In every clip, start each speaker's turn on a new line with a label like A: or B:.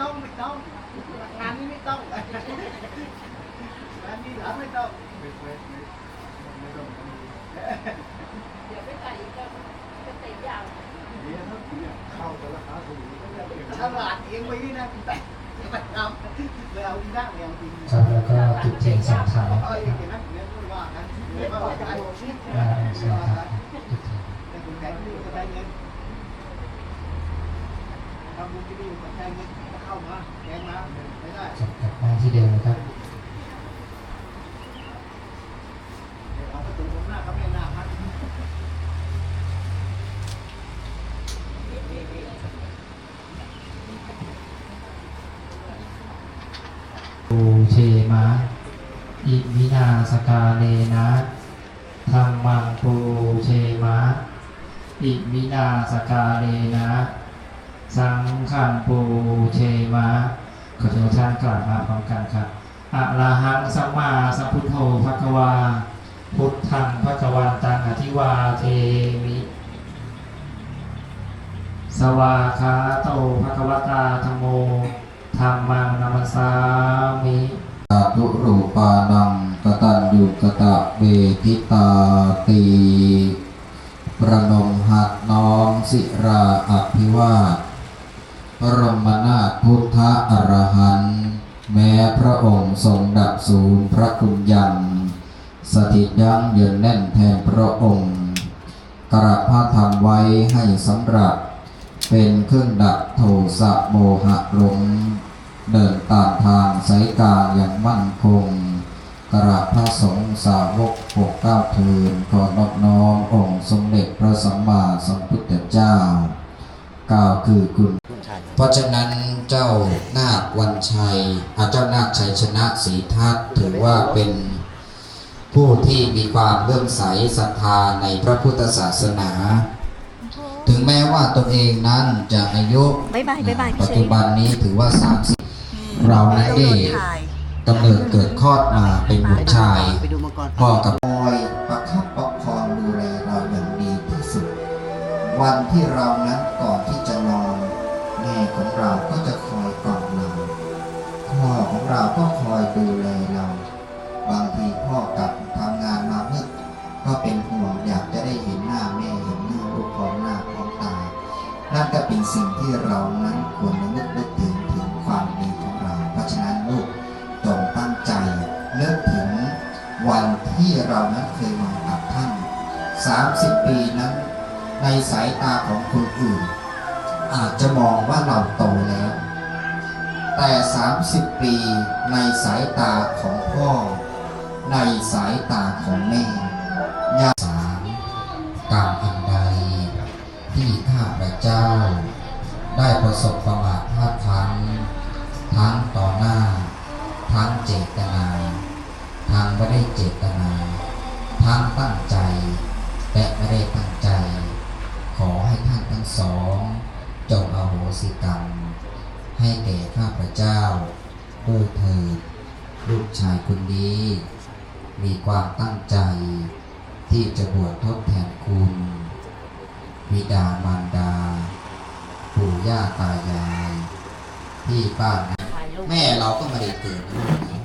A: ต้องไม่ต้องงานนี้ไม่ต้องงานนี้เหรอไม่ต้อง
B: ไม่ไม่ไม่ไม่ต้อง
C: เดี๋ยวไปใส่ก็จะเตะยาว
B: เดี๋ยวถ้าเนี่ยเข้าแต่ราคาสูงก็จะเปลี่ยน
A: ตลาดเองไว้นี่นะแต่ไม่ทำเลยเอาที่นั่งเลยเอาจริง
D: ครับแล้วก็จุดเทียนสองถัง
A: เอ้ยเห็นไหมเนี่ยไม่ว่ากันไม่ว่ากัน
D: อ่าใช่ครับจุดเทียน
A: ทนที่จะได้เงินทำบุญที่นี่มันได้เงินเข้ามาแกงมาไม่ได้
D: จบกลับมาที่เดิมนะครับ
A: เอาประตูตรงหน้าเขาไม่หน้าพัก
D: ปูเชมะอิมินาสกาเลนะธรรมังปูเชมะอิมินาสกาเลนะ สังฆังปูเชมะขอเชิญท่านกลับมาพร้อมกันครับอะระหังสัมมาสัมพุทโธภะคะวา พุทธังภะคะวันตังอธิวาเทมิ สวาคาโตภะคะวตาธโมธรรมังนัมสสามิ
E: สาธุรูปานังกตัญญูกตะเวทิตาตีประนมหัดน้อมศิราอภิวาท พระรมนาถพุทธอรหันต์แม้พระองค์ทรงดับสูญพระคุณยังสถิตยั้งยืนแน่นแทนพระองค์ กระพระธรรมไว้ให้สำหรับ เป็นเครื่องดับโทสะโมหะหลงเดินตามทางสายกาอย่างมั่นคง กราบพระสงฆ์สาวกปกเก้าทูลขอนอบน้อมองค์สมเด็จพระสัมมาสัมพุทธเจ้า กล่าวคือคุณ เพราะฉะนั้นเจ้านาควันชัยอาเจ้านาคชัยชนะศรีทัตถือว่าเป็นผู้ที่มีความเลื่อมใสศรัทธาในพระพุทธศาสนา ถึงแม้ว่าตนเองนั้นจะอายุ
F: บ๊ายบายบ๊ายบายพี่
E: ปัจ
F: เช
E: จุ
F: ย
E: บันนี้ถือว่า30เรานั้นได้
F: ถ่าย
E: กำเนิดเกิดคลอดมาเป็นบุตรชาย
A: ไปดูมังกร
E: พ่อกับคอยประคับประคองดูแลเราอย่างดีที่สุด วันที่เรานั้นก่อนที่ เราก็จะคอยกล่อมเราพ่อของเราก็คอยดูแลเรา บางทีพ่อกลับทำงานมามืดก็เป็นห่วงอยากจะได้เห็นหน้าแม่เห็นหน้าลูกพร้อมหน้าพร้อมตา นั่นก็เป็นสิ่งที่เรานั้นควรนึกนึกถึงถึงความดีของเรา เพราะฉะนั้นลูกจงตั้งใจนึกถึงวันที่เรานั้นเคยมากับท่าน 30 ปีนั้น ในสายตาของคนอื่น อาจจะมองว่าเราโตแล้ว แต่ 30 ปีในสายตาของพ่อ ในสายตาของแม่ยาสามกรรมอันใด ที่ข้าพระเจ้า ได้ประสบประมาทพลาดพลั้งทั้งต่อหน้า ทั้งเจตนา ทั้งไม่ได้เจตนา ทั้งตั้งใจและไม่ได้ตั้งใจ ขอให้ท่านทั้งสอง จงอโหสิกรรม ให้แก่ข้าพระเจ้าด้วยเถิดลูกชายคนนี้ มีความตั้งใจ ที่จะบวชทดแทนคุณบิดามารดา ปู่ย่าตายาย ที่บ้านนะแม่เราก็ไม่ได้เกิดนะลูกนะ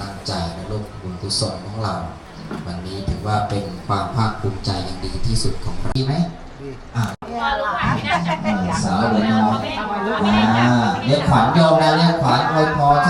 E: ตั้งใจนะลูกบุญกุศลของเรา วันนี้ถือว่าเป็นความภาคภูมิใจอย่างดีที่สุดของเราดีไหม อ่า
C: ก็ลูกหลานะ
E: เออสาวเดี๋ยวน้องอ่าเรียกขวัญโยมนะเรียกขวัญอวยพร